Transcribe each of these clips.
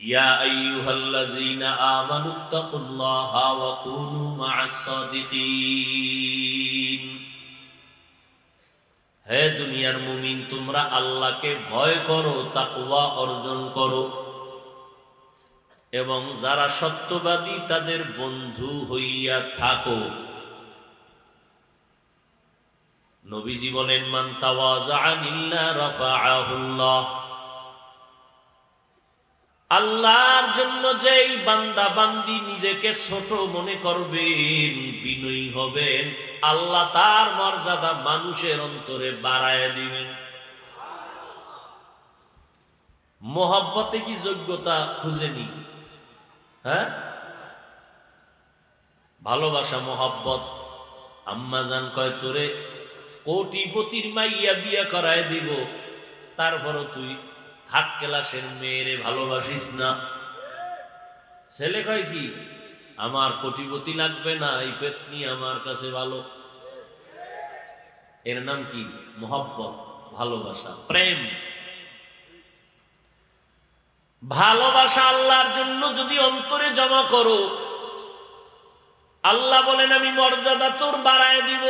يا أيها الذين آمنوا اتقوا الله وكونوا مع الصادقين হে দুনিয়ার মুমিন তোমরা আল্লাহকে ভয় করো তাকওয়া অর্জন করো এবং যারা সত্যবাদী তাদের বন্ধু হইয়া থাকো নবীজি বলেন মান তাওয়াজা লিল্লাহ রাফাআহুল্লাহ আল্লাহর জন্য যেই বান্দা বান্দি নিজেকে ছোট মনে করবেন, বিনয়ী হবেন, আল্লাহ তার মর্যাদা মানুষের অন্তরে বাড়ায় দিবেন। মোহাব্বতে কি যোগ্যতা খুঁজেনি হ্যাঁ? ভালোবাসা, মোহাব্বত। আম্মাজান কয়, তোরে কোটিপতির মাইয়া বিয়া করায় দিব, তারপরও তুই থাক ক্লাসের মেয়েরে ভালোবাসিস না। ছেলে কয় কি? আমার কোটিপতি লাগবে না, এই পেতনি আমার কাছে ভালো। এর নাম কি? মোহব্বত, ভালোবাসা, প্রেম। ভালোবাসা আল্লাহর জন্য যদি অন্তরে জমা করো, আল্লাহ বলেন, আমি মর্যাদা তোর বাড়ায় দিব।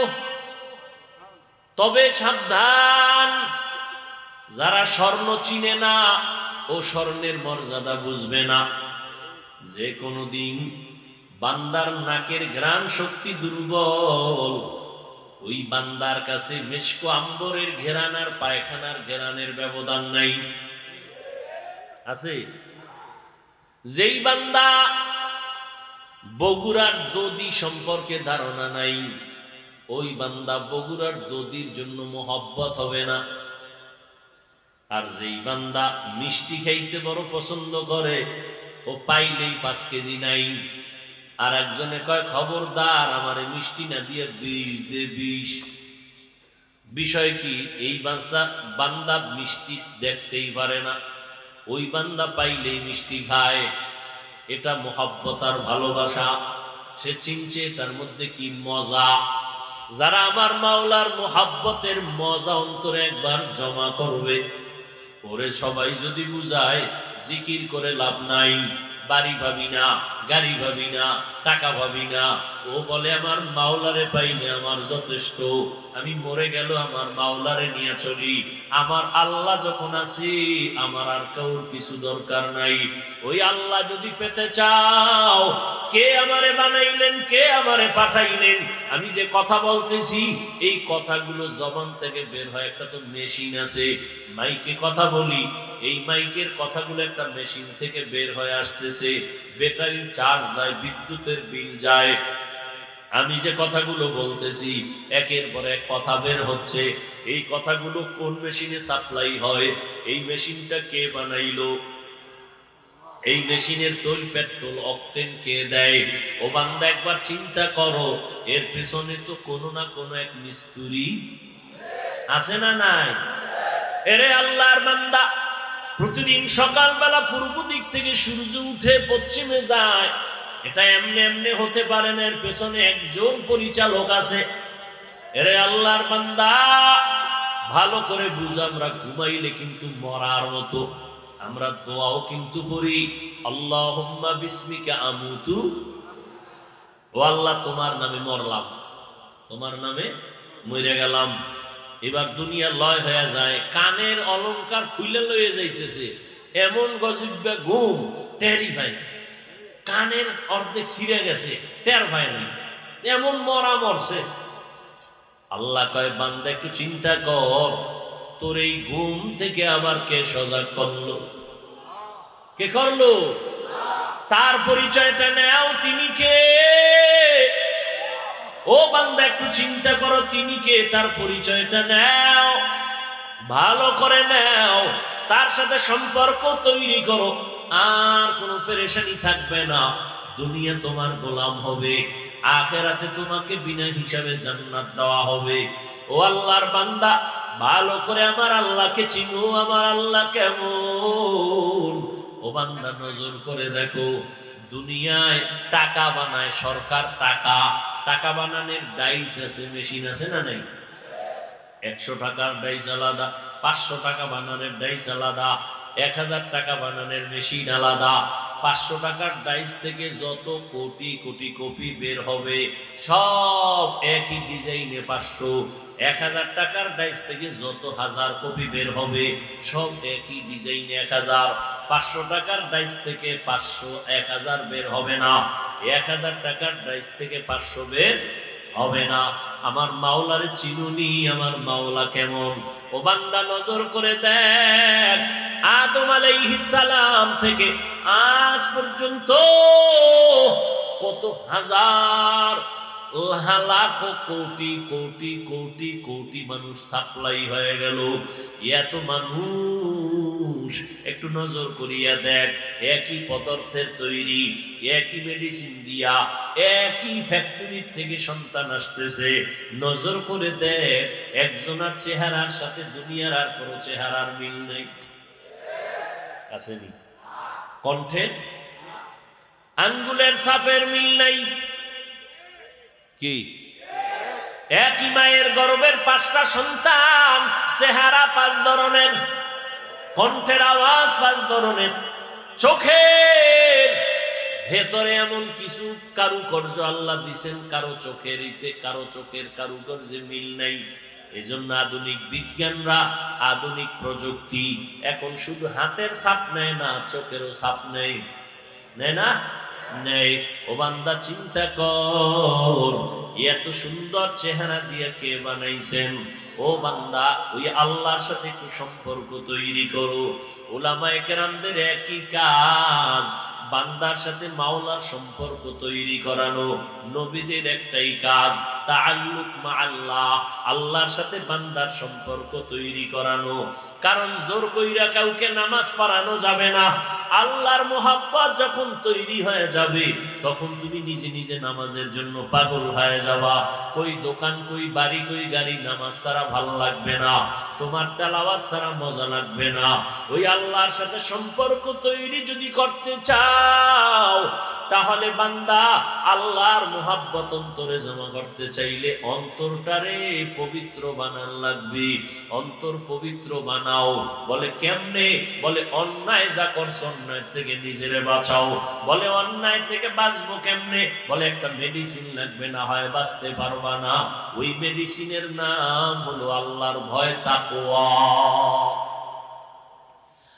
তবে সাবধান যারা স্বর্ণ চিনে না, ও স্বর্ণের মর্যাদা বুঝবে না। যে কোনো দিন বান্দার নাকের গ্রাণ শক্তি দুর্বল, ওই বান্দার কাছে মেশকো আম্বরের ঘেরানার পায়খানার ঘেরানের ব্যবধান নাই। আছে? যেই বান্দা বগুড়ার দদি সম্পর্কে ধারণা নাই, ওই বান্দা বগুড়ার দদির জন্য মোহব্বত হবে না। আর যেই বান্দা মিষ্টি খাইতে বড় পছন্দ করে, ও পাইলেই পাঁচ কেজি নাই। আর একজনে কয়, খবরদার, আমারে মিষ্টি না দিয়ে বিষ দে, বিষ। বিষয় কি, এই বাচ্চা বান্দা মিষ্টি দেখতেই পারে না। ওই বান্দা পাইলেই মিষ্টি খায়। এটা মোহাব্বত আর ভালোবাসা। সে চিনছে তার মধ্যে কি মজা। যারা আমার মাওলার মোহাব্বতের মজা অন্তরে একবার জমা করবে। ওরে সবাই যদি বুঝায় জিকির করে লাভ নাই বাড়ি ভাবি না। গাড়ি ভাবি না, টাকা ভাবি না। ও বলে, আমার মাওলারে পাইলে আমার যথেষ্ট। আমি মরে গেল, আমার মাওলারে নিয়ে চলি। আমার আল্লাহ যখন আছি, আমার আর কাউর কিছু দরকার নাই। ওই আল্লাহ যদি পেতে চাও, কে আমারে বানাইলেন, কে আমারে পাঠাইলেন? আমি যে কথা বলতেছি, এই কথাগুলো জবান থেকে বের হয়। একটা তো মেশিন আছে। মাইকে কথা বলি। এই মাইকের কথাগুলো একটা মেশিন থেকে বের হয়ে আসতেছে, ব্যাটারির চার্জ যায়, বিদ্যুতের বিল যায়। আমি যে কথাগুলো বলতেছি, একের পর এক কথা বের হচ্ছে। এই কথাগুলো কোন মেশিনে সাপ্লাই হয়? এই মেশিনটা কে বানাইলো? এই মেশিনের তৈল পেট্রোল অকটেন কে দেয়? ও বান্দা, একবার চিন্তা করো, এর পেছনে তো কোনো না কোনো এক মিস্তুরি আছে না নাই? এরে আল্লাহর বান্দা! প্রতিদিন সকালবেলা পূর্ব দিক থেকে সূর্য উঠে পশ্চিমে যায়। এটা এমনি এমনি হতে পারে না, এর পেছনে একজন পরিচালক আছে। এরে আল্লাহর বান্দা, ভালো করে বুঝ, আমরা ঘুমাইলে কিন্তু মরার মতো। আমরা দোয়াও কিন্তু করি। আল্লাহুম্মা বিসমিকা আমুতু। ও আল্লাহ, তোমার নামে মরলাম। তোমার নামে মরে গেলাম। এবার দুনিয়া লয় হয়ে যায়, কানের অলংকার খুলে লয়ে যাইতেছে। এমন গজুব্যা ঘুম টেরি ভাই। কানের অর্ধেক ছিঁড়ে গেছে, টের ভাই নাই। এমন মরা মরছে। আল্লাহ কয়, বান্দা, একটু চিন্তা কর, তোর এই ঘুম থেকে আবার কে সজাগ করল? কে করল? তার পরিচয়টা নেও তিনি কে? বান্দা, একটু চিন্তা করো, তিনি কে? তার পরিচয়টা নেও, ভালো করে নেও, তার সাথে সম্পর্ক তৈরি করো। আর কোনো পেরেশানি থাকবে না, দুনিয়া তোমার গোলাম হবে, আখেরাতে তোমাকে বিনা হিসাবে জান্নাত দেওয়া হবে। ও আল্লাহর বান্দা, ভালো করে আমার আল্লাহকে চিনো, আমার আল্লাহ কেমন? ও বান্দা, নজর করে দেখো, দুনিয়ায় টাকা বানায় সরকার, টাকা টাকা বানানোর ডাইস আছে, মেশিন আছে না নাই? একশো টাকার ডাইস আলাদা, পাঁচশো টাকা বানানোর ডাইস আলাদা, এক হাজার টাকা বানানোর মেশিন আলাদা। পাঁচশো টাকার ডাইস থেকে যত কোটি কোটি কপি বের হবে, সব একই ডিজাইনে পাঁচশো। এক হাজার টাকার ডাইস থেকে যত হাজার কপি বের হবে, সব একই ডিজাইনে এক হাজার। পাঁচশো টাকার ডাইস থেকে পাঁচশো এক হাজার বের হবে না। এক হাজার টাকার ডাইস থেকে পাঁচশো বের হবে না। আমার মাওলার চিনুনি, আমার মাওলা কেমন? ও বান্দা, নজর করে দেখ। আদম সালাম থেকে আজ পর্যন্ত কত হাজার লাখ কোটি কোটি কোটি কোটি মানুষ সাপ্লাই হয়ে গেল। এত মানুষ, একটু নজর করিয়া দেখ, একই পদার্থের তৈরি, একই মেডিসিন দিয়া, একই ফ্যাক্টরি থেকে সন্তান আসতেছে। নজর করে দেখ, একজনের চেহারার সাথে দুনিয়ার আর কোনো চেহারার মিল নেই। আসেনি কণ্ঠে আঙ্গুলের ছাপের মিল নাই। কি? একই মায়ের গর্বের পাঁচটা সন্তান, চেহারা পাঁচ ধরনের, কণ্ঠের আওয়াজ পাঁচ ধরনের, চোখের ভেতরে এমন কিছু কারুকার্য আল্লাহ দিছেন, কারও চোখের ইতে, কারও চোখের কারুকার্যে মিল নাই। এজন্য আধুনিক বিজ্ঞানরা, আধুনিক প্রযুক্তি, এখন শুধু হাতের ছাপ নেয় না, চোখেরও ছাপ নেই নেয় না? নেই। ও বান্দা, চিন্তা কর। এত সুন্দর চেহারা দিয়ে কে বানাইছেন? ও বান্দা, ওই আল্লাহর সাথে একটু সম্পর্ক তৈরি করো। ওলামায় কেরামদের একই কাজ। বান্দার সাথে মাওলার সম্পর্ক তৈরি করানো নবীদের একটাই কাজ, তাআল্লুক মা আল্লাহ আল্লাহর সাথে বান্দার সম্পর্ক তৈরি করানো। কারণ জোর কইরা কাউকে নামাজ পড়ানো যাবে না। আল্লাহর মোহাব্বত যখন তৈরি হয়ে যাবে, তখন তুমি নিজে নিজে নামাজের জন্য পাগল হয়ে যাবা। কই দোকান, কই বাড়ি, কই গাড়ি, নামাজ ছাড়া ভালো লাগবে না। তোমার তেলাওয়াত ছাড়া মজা লাগবে না। ওই আল্লাহর সাথে সম্পর্ক তৈরি যদি করতে চাও তাহলে বান্দা, আল্লাহর মোহাব্বত অন্তরে জমা করতে চাইলে অন্তরটারে পবিত্র বানান লাগবে। অন্তর পবিত্র বানাও। বলে কেমনে? বলে অন্যায় যা করছ অন্যায় থেকে নিজেরে বাঁচাও। বলে অন্যায় থেকে বাঁচবো কেমনে? বলে একটা মেডিসিন লাগবে, না হয় বাঁচতে পারবা না। ওই মেডিসিনের নাম হলো আল্লাহর ভয়, তাকওয়া।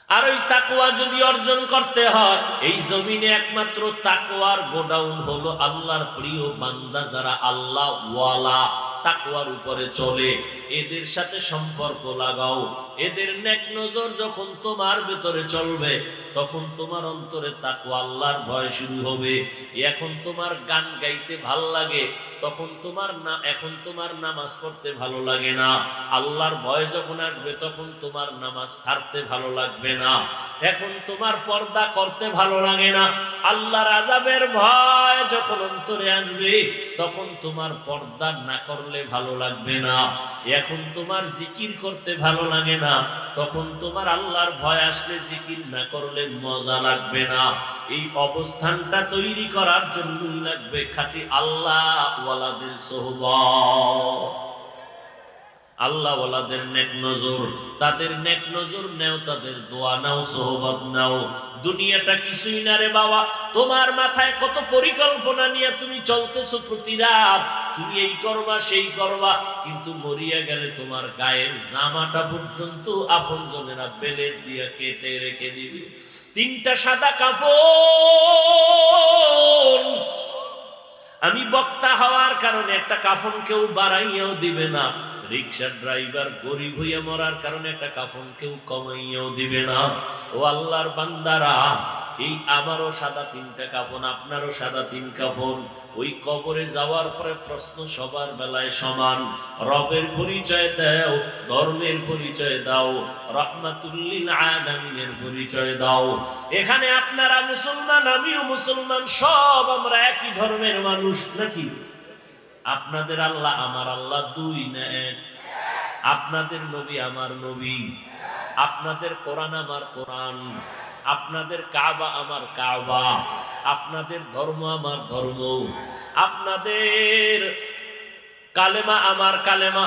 আর ওই তাকুয়া যদি অর্জন করতে হয়, এই জমিনে একমাত্র তাকুয়ার গোডাউন হলো আল্লাহর প্রিয় বান্দা যারা আল্লাহ ওয়ালা তাকুয়ার উপরে চলে। এদের সাথে সম্পর্ক লাগাও। এদের নেক নজর যখন তোমার ভেতরে চলবে, তখন তোমার অন্তরে তাকুয়া আল্লাহর ভয় শুরু হবে। এখন তোমার গান গাইতে ভালো লাগে, তখন তোমার না, এখন তোমার নামাজ পড়তে ভালো লাগে না। আল্লাহর ভয় যখন আসবে, তখন তোমার নামাজ ছাড়তে ভালো লাগবে না। এখন তোমার পর্দা করতে ভালো লাগে না। আল্লাহর আজাবের ভয় যখন অন্তরে আসবে, তখন তোমার পর্দা না করলে ভালো লাগবে না। এখন তোমার জিকির করতে ভালো লাগে না। তখন তোমার আল্লাহর ভয় আসলে জিকির না করলে মজা লাগবে না। এই অবস্থানটা তৈরি করার জন্যই লাগবে খাঁটি আল্লাহ ওয়ালাদের সোহবত। আল্লাহ ওয়ালাদের নেক নজর, তাদের নেক নজর নেও, তাদের দোয়া নাও, সোহবত নাও। দুনিয়াটা কিছুই না রে বাবা, তোমার মাথায় কত পরিকল্পনা নিয়ে তুমি চলতেছো প্রতি রাত তুমি এই করবা, সেই করবা, কিন্তু মরিয়া গেলে তোমার গায়ের জামাটা পর্যন্ত আপন জনেরা বেলেট দিয়ে কেটে রেখে দিবে। তিনটা সাদা কাপড়। আমি বক্তা হওয়ার কারণে একটা কাফন কেউ বাড়াইয়াও দিবে না। রিক্সার ড্রাইভার গরিব হইয়া মরার কারণে একটা কাফন কেউ কমাইয়াও দিবে না। ও আল্লাহর বান্দারা এই আমারও সাদা তিনটা কাফন, আপনারও সাদা তিন কাফন। ওই কবরে যাওয়ার পরে প্রশ্ন সবার বেলায় সমান। রবের পরিচয় দাও, ধর্মের পরিচয় দাও, রহমাতুল্লিল আলামিনের পরিচয় দাও। এখানে আপনারা মুসলমান, আমিও মুসলমান, সব আমরা একই ধর্মের মানুষ, নাকি? আপনাদের আল্লাহ আমার আল্লাহ দুই না এক? আপনাদের নবী আমার নবী। আপনাদের কোরআন আমার কোরআন। আপনাদের কাবা আমার কাবা, আপনাদের ধর্ম আমার ধর্ম, আপনাদের কালেমা আমার কালেমা।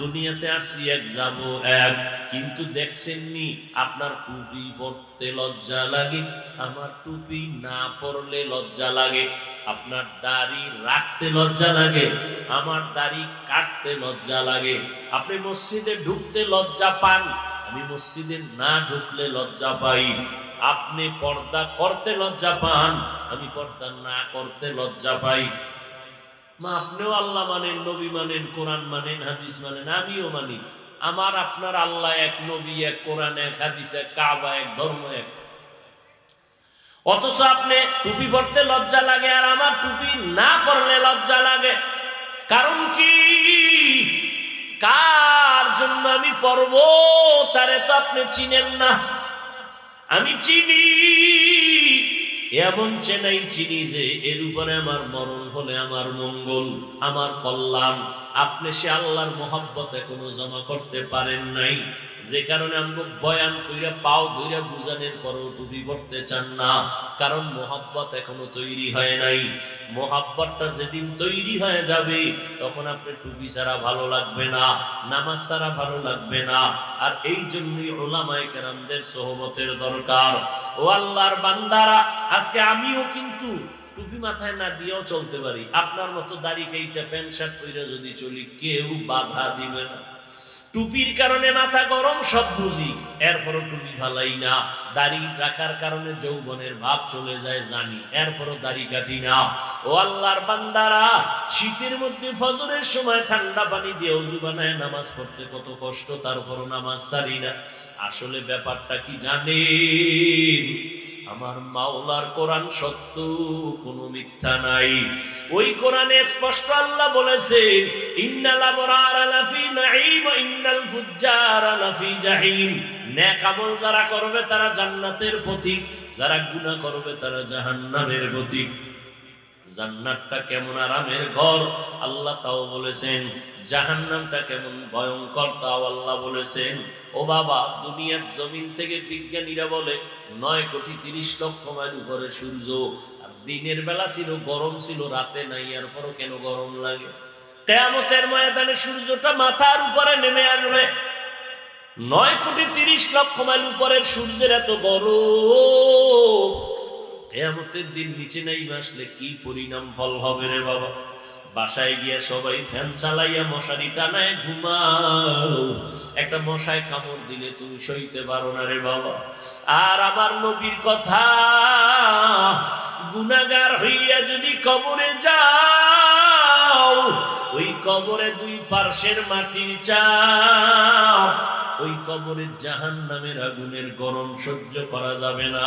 দুনিয়াতে আসছি, এক যাব এক, কিন্তু দেখছেননি আপনার টুপি পরতে লজ্জা লাগে, আমার টুপি না পরলে লজ্জা লাগে, আপনার দাড়ি রাখতে লজ্জা লাগে, আমার দাড়ি কাটতে লজ্জা লাগে, আপনি মসজিদে ঢুকতে লজ্জা পান আমি মসজিদে না ঢুকলে লজ্জা পাই। আপনি পর্দা করতে লজ্জা পান, আমি পর্দা না করতে লজ্জা পাই। মা, আপনিও আল্লাহ মানেন, নবী মানেন, কোরআন মানেন, হাদিস মানেন, আমিও মানি। আমার, আপনার আল্লাহ এক, নবী এক, কোরআন এক, হাদিস এক, কাবা এক, ধর্ম এক। অথচ আপনি টুপি পরতে লজ্জা লাগে আর আমার টুপি না পরলে লজ্জা লাগে। কারণ কি? কার জন্য আমি পরব তারে তো আপনি চিনেন না? আমি চিনি, এমন চেনাই চিনি যে এর উপরে আমার মরণ হলে আমার মঙ্গল, আমার কল্যাণ। আপনি সে আল্লাহর মোহাব্বত এখনও জমা করতে পারেন নাই। যে কারণে আমি বয়ান কইরা, পাও ধইরা বুঝানোর পরও টুপি পড়তে চান না। কারণ মোহাব্বত এখনও তৈরি হয় নাই। মোহাব্বতটা যেদিন তৈরি হয়ে যাবে, তখন আপনি টুপি ছাড়া ভালো লাগবে না, নামাজ ছাড়া ভালো লাগবে না। আর এই জন্যই ওলামায়ে কেরামদের সোহবতের দরকার। ও আল্লাহর বান্দারা, আজকে আমিও কিন্তু টুপি মাথায় না দিয়েও চলতে পারি। আপনার মতো দাড়ি কেইটা, প্যান্ট শার্ট পরে যদি চলি, কেউ বাধা দিবে না। টুপির কারণে মাথা গরম, সব বুঝি। এরপরও টুপি ভালাই না। দাড়ি রাখার কারণে যৌবনের ভাব চলে যায়, জানি। এরপরও দাড়ি কাটি না। ও আল্লাহর বান্দারা, শীতের মধ্যে ফজরের সময় ঠান্ডা পানি দিয়ে উজু বানায় নামাজ পড়তে কত কষ্ট তারপরও নামাজ সারি না। আসলে ব্যাপারটা কি জানেন? আমার মাওলার কোরআন সত্য, কোনো মিথ্যা নাই। ওই কোরআনে স্পষ্ট আল্লাহ বলেছে ইন্নাল আবরার লাফি নাঈম ইন্নাল ফুজ্জার লাফি জাহিম। নেক আমল যারা করবে তারা জান্নাতের পথিক যারা গুনাহ করবে তারা জাহান্নামের পথিক জান্নাতটা কেমন আরামের ঘর? আল্লাহ তাও বলেছেন, জাহান্নামটা কেমন ভয়ঙ্কর তাও আল্লাহ বলেছেন। ও বাবা, দুনিয়ার জমিন থেকে বিজ্ঞানীরা বলে, নয় কোটি তিরিশ লক্ষ মাইল উপরে সূর্য, আর দিনের বেলা ছিল, গরম ছিল, রাতে নাই, আর পরও কেন গরম লাগে? কেয়ামতের ময়দানে সূর্যটা মাথার উপরে নেমে আসবে। নয় কোটি তিরিশ লক্ষ মাইল উপরের সূর্যের এত গরম কেয়ামতের দিন নিচে নাই আসলে কি পরিণাম ফল হবে রে বাবা? বাসায় গিয়া সবাই ফ্যান চালাইয়া মশারি টানায় ঘুমাও। একটা মশায় কামড় দিলে তুমি সইতে পারো না রে বাবা। আর আমার নবীর কথা গুনাগার হইয়া যদি কবরে যাও, ওই কবরে দুই পার্শ্বের মাটির চাপ ওই কবরে জাহান নামের আগুনের গরম সহ্য করা যাবে না।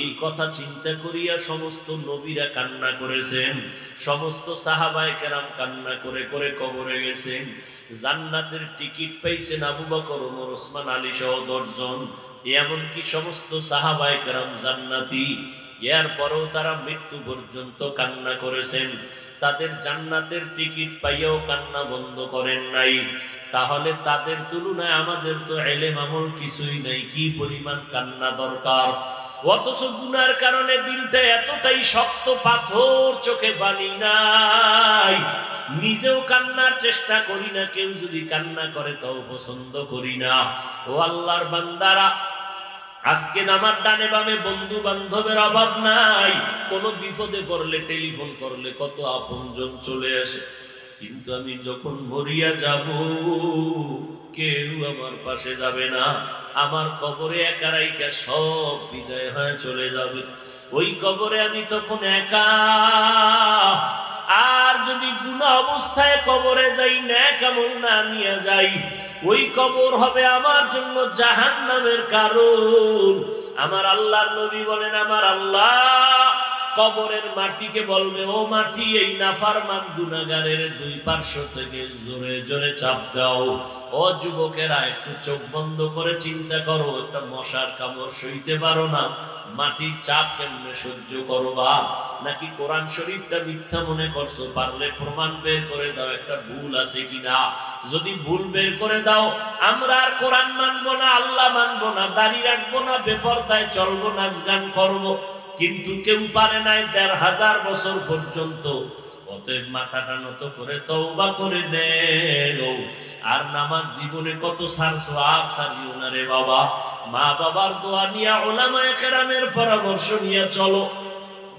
এই কথা চিন্তা করিয়া সমস্ত নবীরা কান্না করেছেন, সমস্ত সাহাবায় কেরাম কান্না করে করে কবরে গেছেন। জান্নাতের টিকিট পাইছেন আবু বকর, ওমর, ওসমান, আলী সহ দশজন। এমনকি সমস্ত সাহাবায় কেরাম জান্নাতি। এর পরেও তারা মৃত্যু পর্যন্ত কান্না করেছেন। তাদের জান্নাতের টিকিট পাইয়াও কান্না বন্ধ করেন নাই। তাহলে তাদের তুলনায় আমাদের তো এলেম আমল কিছুই নাই, কি পরিমাণ কান্না দরকার? অথচ গুনার কারণে দিলটা এতটাই শক্ত পাথর চোখে পানি নাই। নিজেও কান্নার চেষ্টা করি না, কেউ যদি কান্না করে তাও পছন্দ করি না। ও আল্লাহর বান্দারা আজকে আমার ডানে বামে বন্ধু বান্ধবের অভাব নাই। কোনো বিপদে পড়লে টেলিফোন করলে কত আপনজন চলে আসে। কিন্তু আমি যখন মরিয়া যাব, কেউ আমার পাশে যাবে না। আমার কবরে একা রাইকা সব বিদায় হয়ে চলে যাবে। ওই কবরে আমি তখন একা। যদি গুণা অবস্থায় কবরে যাই না কেমন না নিয়ে যাই। ওই কবর হবে আমার জন্য জাহান নামের কারণ। আমার আল্লাহর নবী বলেন, আমার আল্লাহ কবরের মাটিকে বলবে, ও মাটি, এই নাফারমান গুনাগারের দুই পার্শ্ব থেকে জোরে জোরে চাপ দাও। ও যুবকেরা, একটু চোখ বন্ধ করে চিন্তা করো, একটা মশার কামড় সইতে পারো না। মাটির চাপ কেমনে সহ্য করবা? নাকি কোরআন শরীফটা মিথ্যা মনে করছ? পারলে প্রমাণ বের করে দাও, একটা ভুল আছে কিনা? যদি ভুল বের করে দাও, আমরা আর কোরআন মানবো না, আল্লাহ মানবো না দাঁড়িয়ে রাখব না, বেপরদায় চলবো, নাচ গান করব। কিন্তু কেউ পারে নাই দেড় হাজার বছর পর্যন্ত। অতএব মাথাটা নত করে তওবা করে নেও আর নামাজ জীবনে কত সারছো? আর সারিও না রে বাবা। মা বাবার দোয়া নিয়া ওলামায়ে কেরামের পরামর্শ নিয়ে চলো।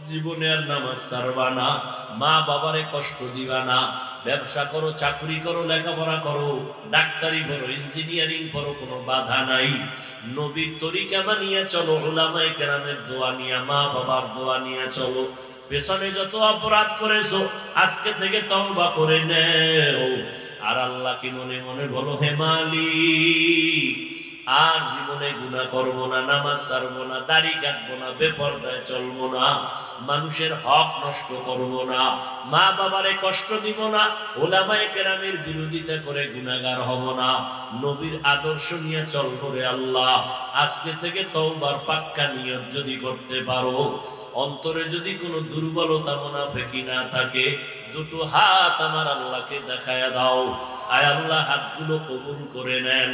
জীবনে আর নামাজ সারবা না। মা বাবারে কষ্ট দিবা না। ব্যবসা করো, চাকরি করো, লেখাপড়া করো, ডাক্তারি করো ইঞ্জিনিয়ারিং করো, কোনো বাধা নাই। নবীর তরিকা মানিয়ে চলো ওলামাই কেরামের দোয়া নিয়ে, মা বাবার দোয়া নিয়ে চলো। পেছনে যত অপরাধ করেছ, আজকে থেকে তওবা করে নেও। আর আল্লাহ কি মনে মনে বলো, হে মালিক আর জীবনে গুণা করব না, নামাজ ছাড়বো না, দাড়ি কাটবো না, বেপরদায় চলবো না, মানুষের হক নষ্ট করব না, মা বাবারে কষ্ট দিব না, ওলামায়ে কেরামের বিরোধিতা করে গুনাহগার হব না, নবীর আদর্শ নিয়ে চলবো রে আল্লাহ, আজকে থেকে তওবার পাক্কা নিয়ত যদি করতে পারো, অন্তরে যদি কোনো দুর্বলতা মুনাফিকি না থাকে, দুটো হাত আমার আল্লাহকে দেখায় দাও, আয় আল্লাহ হাতগুলো কবুল করে নেন।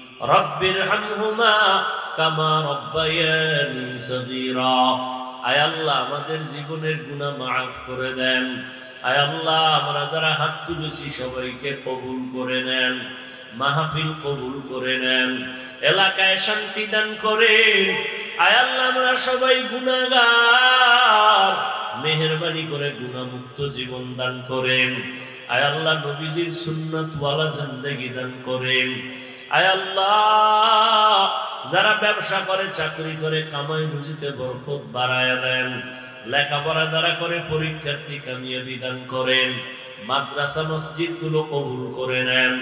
রব্বির হামহুমা কামা রব্বায়ানি সগীরা। আয় আল্লাহ, আমাদের জীবনের গুনাহ মাফ করে দেন। আয় আল্লাহ, আমরা যারা হাত তুলেছি সবাইকে কবুল করে নেন, মাহফিল কবুল করে নেন, এলাকায় শান্তি দান করেন। আয় আল্লাহ, আমরা সবাই গুনাহগার, মেহরবানি করে গুণামুক্ত জীবন দান করেন। আয় আল্লাহ, নবীজির সুন্নত ওয়ালা জিন্দেগি দান করেন। আয় আল্লাহ, যারা ব্যবসা করে, চাকরি করে, কামাই রুজিতে বরকত বাড়ায় দেন। লেখাপড়া যারা করে, পরীক্ষার্থী কামিয়াবি দান করেন। মাদ্রাসা মসজিদগুলো কবুল করে নেন।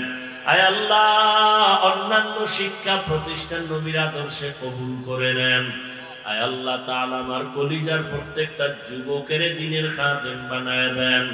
আয় আল্লাহ, অন্যান্য শিক্ষা প্রতিষ্ঠান নবীর আদর্শে কবুল করে নেন। আয় আল্লাহ, তাআলা আমার কলিজার প্রত্যেকটা যুবকের দিনের খাদেম বানায় দেন।